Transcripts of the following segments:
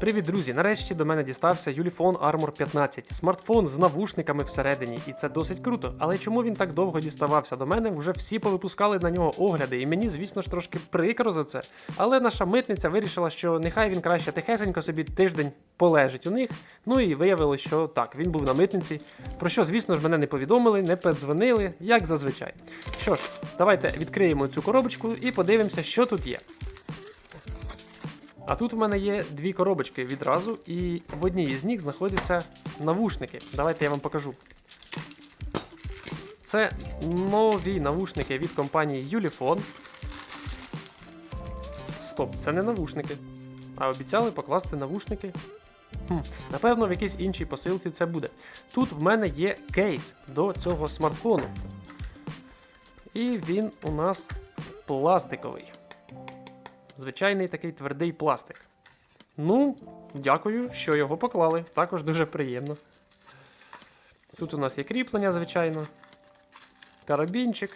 Привіт, друзі! Нарешті до мене дістався Ulefone Armor 15. Смартфон з навушниками всередині, і це досить круто. Але чому він так довго діставався до мене? Вже всі повипускали на нього огляди, і мені, звісно ж, трошки прикро за це. Але наша митниця вирішила, що нехай він краще тихесенько собі тиждень полежить у них. Ну і виявилось, що так, він був на митниці. Про що, звісно ж, мене не повідомили, не подзвонили, як зазвичай. Що ж, давайте відкриємо цю коробочку і подивимося, що тут є. А тут в мене є дві коробочки відразу, і в одній із них знаходяться навушники. Давайте я вам покажу. Це нові навушники від компанії Ulefone. Стоп, це не навушники. А обіцяли покласти навушники. Хм, Напевно, в якійсь іншій посилці це буде. Тут в мене є кейс до цього смартфону. І він у нас пластиковий звичайний такий твердий пластик. Ну, дякую, що його поклали. Також дуже приємно. Тут у нас є кріплення, звичайно, карабінчик.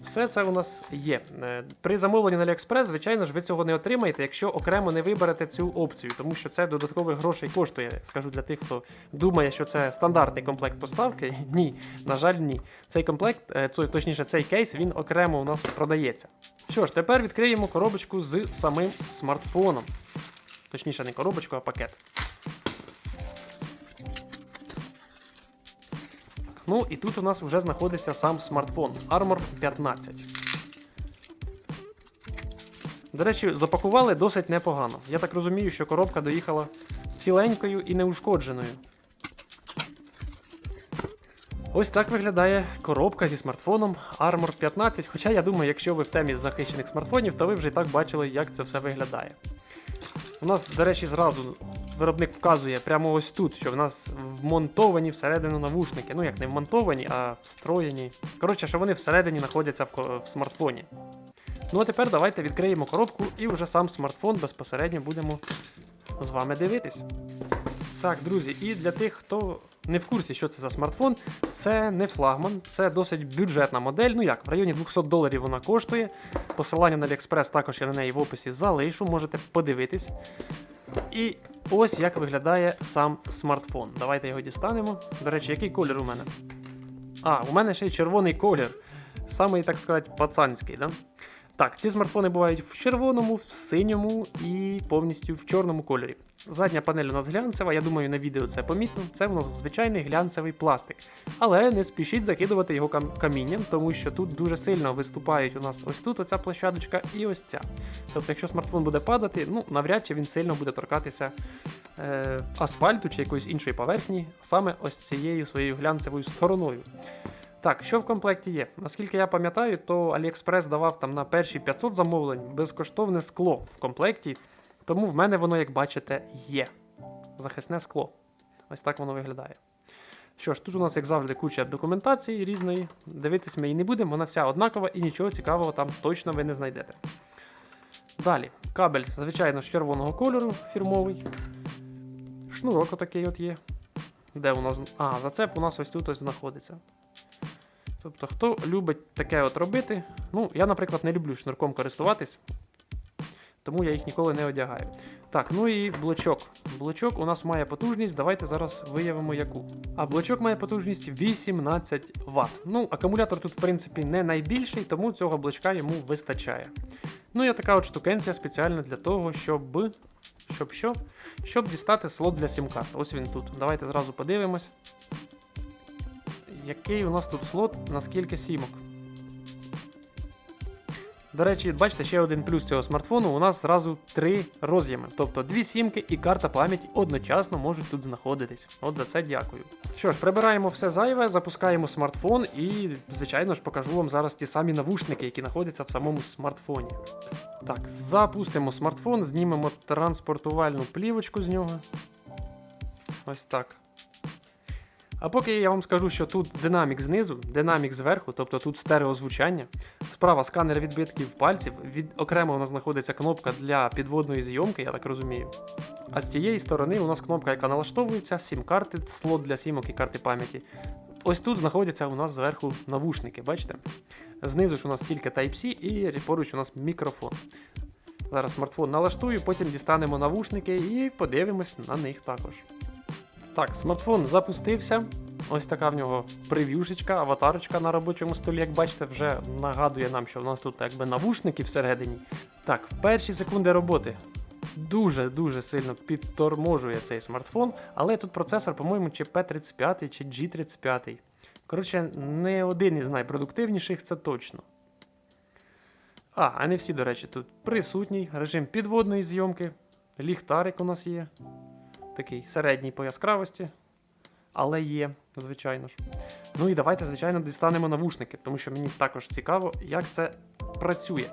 Все це у нас є. Е, При замовленні на AliExpress, звичайно ж, ви цього не отримаєте, якщо окремо не виберете цю опцію, тому що це додаткових грошей коштує. Скажу для тих, хто думає, що це стандартний комплект поставки. Ні, на жаль, ні. Цей комплект, е, точніше, цей кейс, він окремо у нас продається. Що ж, тепер відкриємо коробочку з самим смартфоном. Точніше, не коробочку, а пакет. Ну і тут у нас вже знаходиться сам смартфон Armor 15. До речі, запакували досить непогано. Я так розумію, що коробка доїхала ціленькою і неушкодженою. Ось так виглядає коробка зі смартфоном Armor 15. Хоча я думаю, якщо ви в темі захищених смартфонів, то ви вже і так бачили, як це все виглядає. У нас, до речі, зразу виробник вказує прямо ось тут, що в нас вмонтовані всередину навушники. Ну як не вмонтовані, а встроєні. Коротше, що вони всередині знаходяться в, в смартфоні. Ну а тепер давайте відкриємо коробку і вже сам смартфон безпосередньо будемо з вами дивитись. Так, друзі, і для тих, хто не в курсі, що це за смартфон, це не флагман, це досить бюджетна модель. Ну як, в районі 200 доларів вона коштує. Посилання на AliExpress також я на неї в описі залишу, можете подивитись. І ось як виглядає сам смартфон. Давайте його дістанемо. До речі, який колір у мене? А, у мене ще й червоний колір. Самий, так сказати, пацанський, да? Так, ці смартфони бувають в червоному, в синьому і повністю в чорному кольорі. Задня панель у нас глянцева, я думаю, на відео це помітно. Це у нас звичайний глянцевий пластик. Але не спішіть закидувати його кам- камінням, тому що тут дуже сильно виступають у нас ось тут оця площадочка і ось ця. Тобто, якщо смартфон буде падати, ну навряд чи він сильно буде торкатися е, асфальту чи якоїсь іншої поверхні, саме ось цією своєю глянцевою стороною. Так, що в комплекті є? Наскільки я пам'ятаю, то AliExpress давав там на перші 500 замовлень безкоштовне скло в комплекті, тому в мене воно, як бачите, є. Захисне скло. Ось так воно виглядає. Що ж, тут у нас, як завжди, куча документації різної. Дивитись ми її не будемо, вона вся однакова і нічого цікавого там точно ви не знайдете. Далі, кабель, звичайно, з червоного кольору, фірмовий. Шнурок отакий от є. Де у нас. А, зацеп у нас ось тут ось знаходиться. Тобто, хто любить таке от робити, ну, я, наприклад, не люблю шнурком користуватись, тому я їх ніколи не одягаю. Так, ну і блочок. Блочок у нас має потужність, давайте зараз виявимо яку. А блочок має потужність 18 Вт. Ну, акумулятор тут, в принципі, не найбільший, тому цього блочка йому вистачає. Ну і така от штукенція спеціально для того, щоб. Щоб що? Щоб дістати слот для сім-карт. Ось він тут. Давайте зразу подивимось. Який у нас тут слот, наскільки сімок? До речі, бачите, ще один плюс цього смартфону. У нас зразу три роз'єми. Тобто дві сімки і карта пам'яті одночасно можуть тут знаходитись. От за це дякую. Що ж, прибираємо все зайве, запускаємо смартфон і, звичайно ж, покажу вам зараз ті самі навушники, які знаходяться в самому смартфоні. Так, запустимо смартфон, знімемо транспортувальну плівочку з нього. Ось так. А поки я вам скажу, що тут динамік знизу, динамік зверху, тобто тут стереозвучання. Справа сканер відбитків пальців. Від окремо у нас знаходиться кнопка для підводної зйомки, я так розумію. А з цієї сторони у нас кнопка, яка налаштовується, сім-карти, слот для сімок і карти пам'яті. Ось тут знаходяться у нас зверху навушники, бачите? Знизу ж у нас тільки Type-C і поруч у нас мікрофон. Зараз смартфон налаштую, потім дістанемо навушники і подивимось на них також. Так, смартфон запустився. Ось така в нього прев'юшечка, аватарочка на робочому столі, як бачите, вже нагадує нам, що в нас тут якби навушники всередині. Так, перші секунди роботи. Дуже-дуже сильно підторможує цей смартфон, але тут процесор, по-моєму, чи P35 чи G35. Коротше, не один із найпродуктивніших, це точно. А, а не всі, до речі, тут присутній режим підводної зйомки. Ліхтарик у нас є. Такий середній по яскравості. Але є, звичайно ж. Ну і давайте, звичайно, дістанемо навушники, тому що мені також цікаво, як це працює.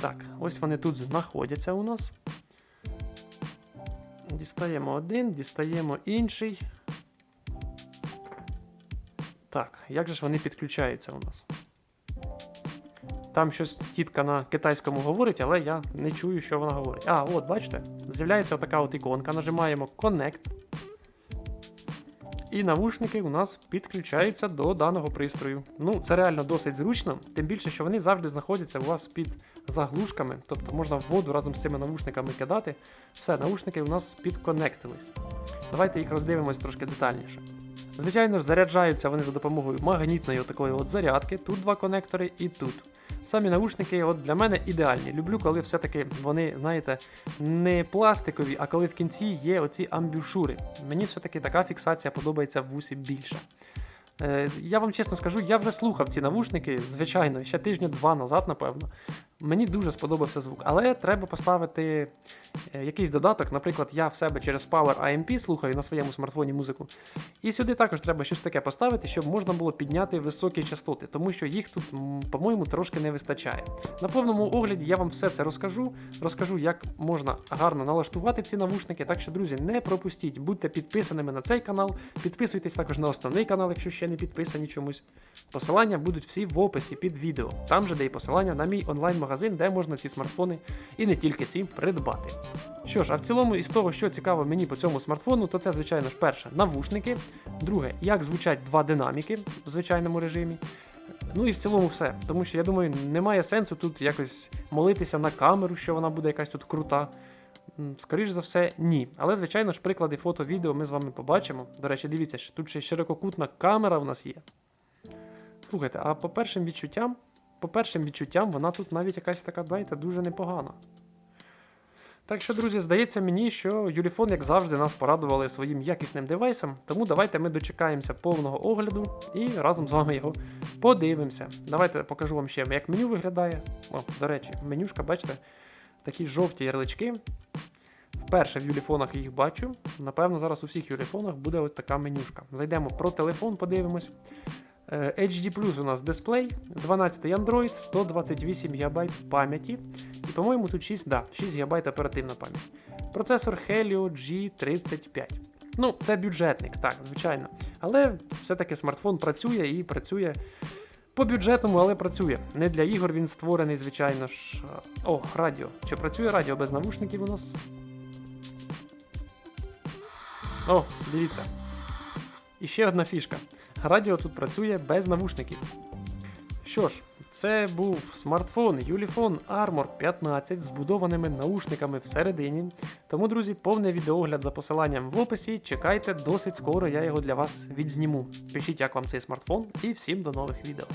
Так, ось вони тут знаходяться у нас. Дістаємо один, дістаємо інший. Так, як же ж вони підключаються у нас? Там щось тітка на китайському говорить, але я не чую, що вона говорить. А, от, бачите, з'являється така от іконка, нажимаємо Connect. І навушники у нас підключаються до даного пристрою. Ну, це реально досить зручно, тим більше, що вони завжди знаходяться у вас під заглушками, тобто можна воду разом з цими навушниками кидати. Все, навушники у нас підконектились. Давайте їх роздивимось трошки детальніше. Звичайно ж, заряджаються вони за допомогою магнітної такої от зарядки. Тут два конектори і тут. Самі наушники от для мене ідеальні. Люблю, коли все-таки вони, знаєте, не пластикові, а коли в кінці є оці амбюшури. Мені все-таки така фіксація подобається в вусі більше. Е, я вам чесно скажу, я вже слухав ці навушники, звичайно, ще тижня-два назад, напевно. Мені дуже сподобався звук, але треба поставити е, якийсь додаток. Наприклад, я в себе через Power AMP слухаю на своєму смартфоні музику. І сюди також треба щось таке поставити, щоб можна було підняти високі частоти, тому що їх тут, по-моєму, трошки не вистачає. На повному огляді я вам все це розкажу. Розкажу, як можна гарно налаштувати ці навушники. Так що, друзі, не пропустіть, будьте підписаними на цей канал, підписуйтесь також на основний канал, якщо ще не підписані чомусь. Посилання будуть всі в описі під відео. Там же де і посилання на мій онлайн-магазин, де можна ці смартфони і не тільки ці придбати. Що ж, а в цілому, із того, що цікаво мені по цьому смартфону, то це, звичайно ж, перше, навушники. Друге, як звучать два динаміки в звичайному режимі. Ну і в цілому все. Тому що я думаю, немає сенсу тут якось молитися на камеру, що вона буде якась тут крута. М, Скоріш за все, ні. Але, звичайно ж, приклади фото, відео ми з вами побачимо. До речі, дивіться, тут ще ширококутна камера в нас є. Слухайте, а по першим відчуттям, по першим відчуттям, вона тут навіть якась така, знаєте, дуже непогана. Так що, друзі, здається мені, що Юліфон, як завжди, нас порадували своїм якісним девайсом, тому давайте ми дочекаємося повного огляду і разом з вами його подивимося. Давайте покажу вам ще, як меню виглядає. О, до речі, менюшка, бачите, такі жовті ярлички. Вперше в юліфонах їх бачу. Напевно, зараз у всіх юліфонах буде ось така менюшка. Зайдемо про телефон, подивимось. Е, HD Plus у нас дисплей, 12 Android, 128 ГБ пам'яті. І, по-моєму, тут 6, да, 6 ГБ оперативна пам'ять. Процесор Helio G35. Ну, це бюджетник, так, звичайно. Але все-таки смартфон працює і працює по бюджетному, але працює. Не для ігор він створений, звичайно ж. О, радіо. Чи працює радіо без навушників у нас? О, дивіться. І ще одна фішка. Радіо тут працює без навушників. Що ж, це був смартфон Юліфон Armor 15 з будованими наушниками всередині. Тому, друзі, повний відеогляд за посиланням в описі. Чекайте, досить скоро я його для вас відзніму. Пишіть, як вам цей смартфон, і всім до нових відео.